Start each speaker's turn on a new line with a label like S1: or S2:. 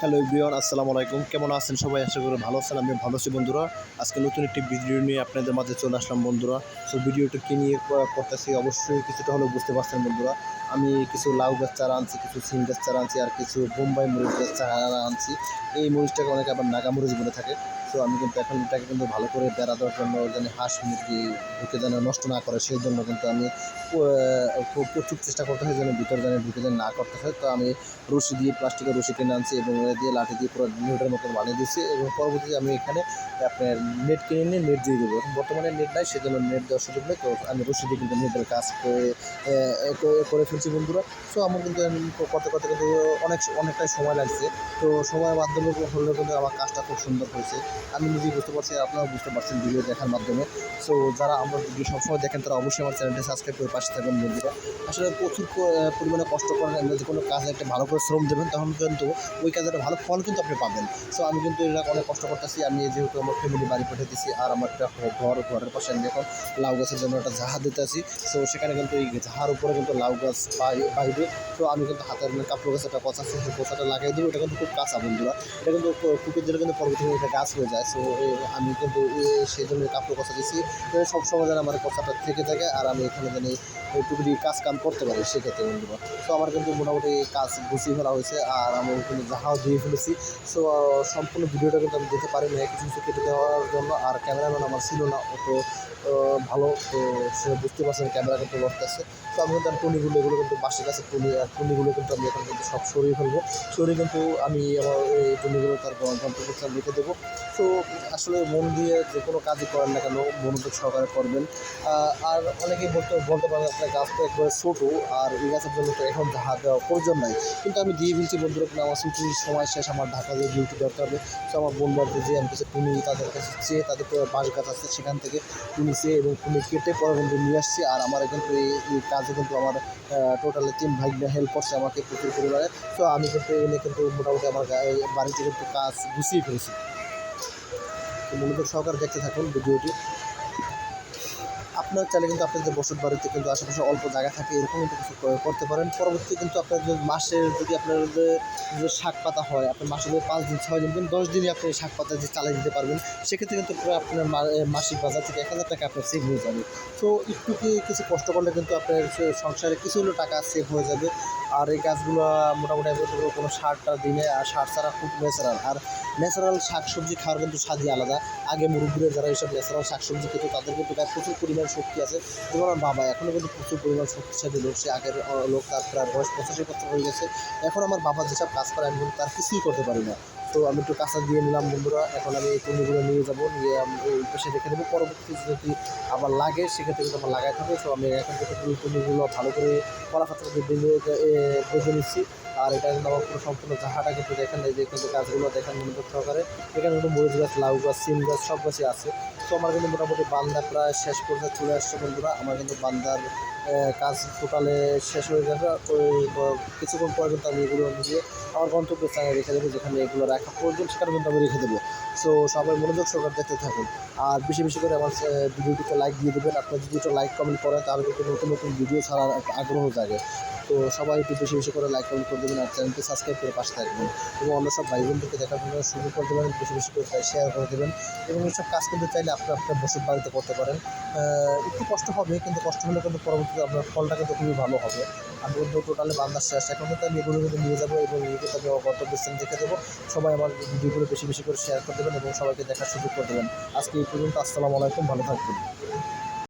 S1: Hello everyone আসসালামু আলাইকুম। কেমন আছেন সবাই? আশা করি ভালো আছেন আমি ভালো আছি বন্ধুরা। আজকে নতুন একটি ভিডিও নিয়ে আপনাদের মাঝে চলে আসলাম বন্ধুরা। সো ভিডিওটা কী নিয়ে করতেছি অবশ্যই কিছুটা হলেও বুঝতে পারছেন বন্ধুরা। আমি কিছু লাউ গাছ চারা আনছি, কিছু সিম গাছ চারা আনছি, আর কিছু বোম্বাই মরিচ গাছ চারা আনছি। এই মরিচটাকে অনেকে আবার নাগা মরিচ বলে থাকে। তো আমি কিন্তু এখন এটাকে কিন্তু ভালো করে বেড়া দেওয়ার জন্য যেন হাঁস মুরগি ঢুকে যেন নষ্ট না করে, সেই জন্য কিন্তু আমি খুব প্রচুর চেষ্টা করতে হয় যেন ভিতরে যেন ঢুকে যেন না করতে হয়। তো আমি রশি দিয়ে, প্লাস্টিকের রশি কিনে আনছি এবং দিয়ে লাঠি দিয়ে পুরো নেটের মতো বানিয়ে দিয়েছি এবং পরবর্তীতে আমি এখানে আপনার নেট কিনে নিয়ে নেট দিয়ে দেবো। বর্তমানে নেট নাই, সেজন্য নেট দেওয়ার সুযোগ নেই। তো আমি রশি দিয়ে কিন্তু নেটের কাজ করে করে- ফেলছি বন্ধুরা। সো আমার কিন্তু করতে করতে কিন্তু অনেক, অনেকটাই সময় লাগছে। তো সময়ের মাধ্যমে হলেও কিন্তু আমার কাজটা খুব সুন্দর হয়েছে। আমি নিজেই বুঝতে পারছি, আপনারাও বুঝতে পারছেন ভিডিও দেখার মাধ্যমে। সো যারা আমার ভিডিও সবসময় দেখেন, তারা অবশ্যই আমার চ্যানেলটি সাবস্ক্রাইব করে পাশে থাকবেন বন্ধুরা। আসলে প্রচুর পরিমাণে কষ্ট করেন যদি কোনো কাজে একটা ভালো করে শ্রম দেবেন, তখন কিন্তু ওই কাজের একটা ভালো ফল কিন্তু আপনি পাবেন। সো আমি কিন্তু এটা অনেক কষ্ট করতেছি, আমি যেহেতু আমার ফ্যামিলি বাড়ি পাঠিয়ে দিচ্ছি আর আমার একটা ঘর, ঘরের পাশে আমি এখন লাউ গাছের জন্য একটা জাহা দিতে আছি। সো সেখানে কিন্তু এই জাহার উপরে কিন্তু লাউ গাছ বাই- বাইবে। তো আমি কিন্তু হাতের কাপড় গাছ একটা পচা, সেই পচাটা লাগিয়ে দেবো। এটা কিন্তু খুব কাঁচা বন্ধুরা। এটা কিন্তু কুকুর কিন্তু পরবর্তীতে এটা গাছ হয়ে যায়। সো আমি কিন্তু সেই জন্য কাপড় কষা দিচ্ছি সবসময় যেন আমার কষাটা থেকে থাকে আর আমি এখানে জানি টুকুরি কাজ কাম করতে পারি সেক্ষেত্রে বন্ধুরা। তো আমার কিন্তু মোটামুটি কাজ গুছিয়ে ফেলা হয়েছে আর আমি ওখানে জাহাও দিয়ে ফেলেছি। সো সম্পূর্ণ ভিডিওটা কিন্তু আমি দিতে পারি না কিছু কিছু কেটে দেওয়ার জন্য আর ক্যামেরাম্যান আমার ছিল না অত ভালো, তো সে বুঝতে পারছেন ক্যামেরা কিন্তু আছে তো আমি কিন্তু টুনিগুলো, এগুলো কিন্তু বাসের কাছে টুনি, আর টুনিগুলো কিন্তু আমি এখন কিন্তু সব সরিয়ে ফেলব। সরিয়ে কিন্তু আমি আমার এই টুনিগুলো তার যন্ত্রপত্র রেখে দেবো। তো আসলে মন দিয়ে যে কোনো কাজই করেন না কেন, মনোযোগ সহকারে করবেন। আর অনেকেই বলতে বলতে পারেন আপনার গাছ তো একবারে ছোটো, আর এই গাছের জন্য তো এখন ধাহা দেওয়া প্রয়োজন নাই। কিন্তু আমি দিয়ে ফেলছি বন্ধুরা কিন্তু আমার ছুটির সময় শেষ, আমার ঢাকা দিয়ে ডিউটি দরকার হবে। তো আমার বোন বাড়িতে যে আমি কিছু টুনি তাদের কাছে চেয়ে তাদের বাঁশ গাছ আছে সেখান থেকে টুনি চেয়ে এবং টুনি কেটে পরে কিন্তু নিয়ে আসছি। আর আমার কিন্তু এই কাজে কিন্তু আমার টোটালি তিন ভাই হেল্প করছে আমাকে প্রচুর পরিমাণে। তো আমি কিন্তু এনে কিন্তু মোটামুটি আমার বাড়িতে কিন্তু কাজ গুছিয়ে ফেলেছি। মনোযোগ সহকারে দেখতে থাকুন ভিডিওটি। আপনার চাইলে কিন্তু আপনাদের বসত বাড়িতে কিন্তু আশেপাশে অল্প জায়গা থাকে, এরকম কিছু করতে পারেন। পরবর্তী কিন্তু আপনার মাসের যদি আপনার যে শাক পাতা হয়, আপনার মাসে যদি পাঁচ দিন, ছয় দিন কিন্তু দশ দিনই আপনি শাক পাতা যে চালিয়ে দিতে পারবেন, সেক্ষেত্রে কিন্তু আপনার মাসিক বাজার থেকে এক হাজার টাকা আপনার সেভ হয়ে যাবে। তো একটু কি কিছু কষ্ট করলে কিন্তু আপনার সংসারে কিছু হলেও টাকা সেভ হয়ে যাবে। আর এই গাছগুলো মোটামুটি কোনো সারটা দিনে, আর সার ছাড়া খুব ন্যাচারাল আর ন্যাচারাল শাক সবজি খাওয়ার কিন্তু স্বাদই আলাদা। আগে মুরব্বীরা যারা এইসব ন্যাচারাল শাক সবজি খেত, তাদের কিন্তু প্রচুর পরিমাণ শক্তি আছে। যেমন আমার বাবা এখনও কিন্তু প্রচুর পরিমাণ শক্তিশালী লোক, সে আগের লোক তার প্রায় বয়স পঁচাশি বছর হয়ে গেছে। এখন আমার বাবা যেসব কাজ করে আমি তার কিছুই করতে পারি না। তো আমি একটু কাঁচা দিয়ে নিলাম বন্ধুরা। এখন আমি এই টুনিগুলো নিয়ে যাব নিয়ে আমি এই পাশে রেখে দেবো। পরবর্তী যদি আবার লাগে সেক্ষেত্রে কিন্তু আমার লাগাই থাকবে। তো আমি এখন থেকে টুনিগুলো ভালো করে কলা পাতা দিয়ে বেঁধে নিচ্ছি। আর এটা কিন্তু আমার পুরো সম্পূর্ণ জাহাটা কিন্তু দেখেন এই যে কিন্তু গাছগুলো দেখেন মনোযোগ সহকারে। এখানে কিন্তু মরিচ গাছ লাউ গাছ সিম গাছ সব গাছই আছে। তো আমার কিন্তু মোটামুটি বান্দা প্রায় শেষ পর্যায়ে চলে আসছে বন্ধুরা। আমার কিন্তু বান্দার কাজ টোটালে শেষ হয়ে যাবে। আহ, কিছুক্ষণ পরে কিন্তু আমি এগুলো নিয়ে আমার গন্তব্য স্থানে রেখে দেবো যেখানে এগুলো রাখা প্রয়োজন সেখানে কিন্তু আমি রেখে দেবো। সো সবাই মনোযোগ সরকার দেখতে থাকুন। আর বেশি বেশি করে আমার ভিডিওটিতে লাইক দিয়ে দেবেন। আপনার যদি একটু লাইক কমেন্ট করেন, তাহলে কিন্তু নতুন নতুন ভিডিও ছাড়ার আগ্রহ জাগে। তো সবাই একটু বেশি বেশি করে লাইক কমেন্ট করে দেবেন আর চ্যানেলটি সাবস্ক্রাইব করে পাশে থাকবেন এবং অন্য সব ভাই বোনদেরকে দেখার জন্য শুরু করে দেবেন, বেশি বেশি করে শেয়ার করে দেবেন এবং এইসব কাজ কিন্তু চাইলে আপনি আপনার বসে বাড়িতে করতে পারেন। একটু কষ্ট হবে, কিন্তু কষ্ট হলে কিন্তু পরবর্তীতে আপনার ফলটা কিন্তু খুবই ভালো হবে। আমি কিন্তু টোটালি বান্দার শেষ এখন কিন্তু আমি এগুলো কিন্তু নিয়ে যাব এবং এগুলো আমি গন্তব্য স্থানে রেখে দেবো। সবাই আমার ভিডিওগুলো বেশি বেশি করে শেয়ার করে দেবেন এবং সবাইকে দেখার সুযোগ করে দেবেন। আজকে এই পর্যন্ত, আসসালামু আলাইকুম, ভালো থাকবেন।